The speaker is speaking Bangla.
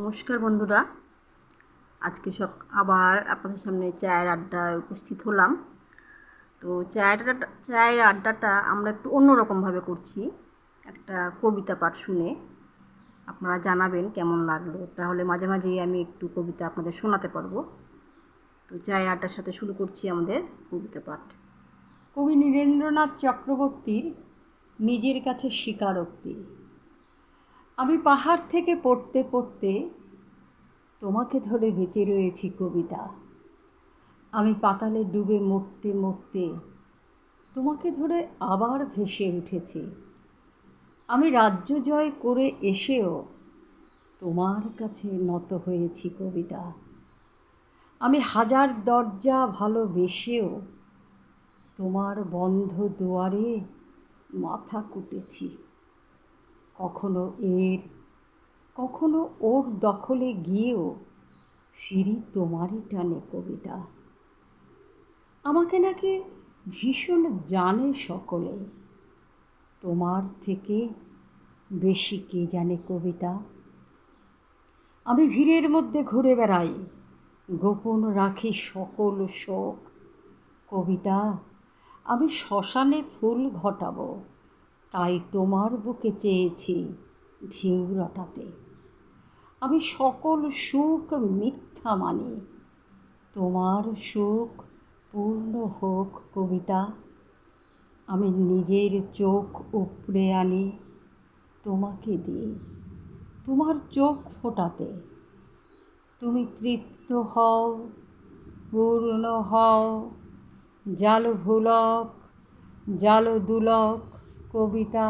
নমস্কার বন্ধুরা। আজকে সব আবার আপনাদের সামনে চায়ের আড্ডায় উপস্থিত হলাম। তো চায়ের আড্ডা, চায়ের আড্ডাটা আমরা একটু অন্যরকমভাবে করছি। একটা কবিতা পাঠ শুনে আপনারা জানাবেন কেমন লাগল। তাহলে মাঝে মাঝেই আমি একটু কবিতা আপনাদের শোনাতে পারব। তো চায়ের আড্ডার সাথে শুরু করছি আমাদের কবিতা পাঠ। কবি নীরেন্দ্রনাথ চক্রবর্তীর নিজের কাছে স্বীকারোক্তি। আমি পাহাড় থেকে পড়তে পড়তে তোমাকে ধরে বেঁচে রয়েছি, কবিতা। আমি পাতালে ডুবে মরতে মরতে তোমাকে ধরে আবার ভেসে উঠেছি। আমি রাজ্য জয় করে এসেও তোমার কাছে নত হয়েছি, কবিতা। আমি হাজার দরজা ভালোবেসেও তোমার বন্ধ দুয়ারে মাথা কুটেছি। কখনো এর, কখনো ওর দখলে গিয়েও ফিরি তোমারই টানে কবিতা। আমাকে নাকি ভীষণ জানে সকলে, তোমার থেকে বেশি কে জানে কবিতা। আমি ভিড়ের মধ্যে ঘুরে বেড়াই, গোপন রাখি সকল শোক। কবিতা, আমি শ্মশানে ফুল ঘটাবো। তাই তোমার বুকে চেয়েছি ঢেউ রটাতে। আমি সকল সুখ মিথ্যা মানি। তোমার সুখ পূর্ণ হোক কবিতা। আমি নিজের চোখ উপড়ে আনি তোমাকে দিয়ে। তোমার চোখ ফোটাতে। তুমি তৃপ্ত হও, পূর্ণ হও। জাল ভুলক, জাল দুলক कविता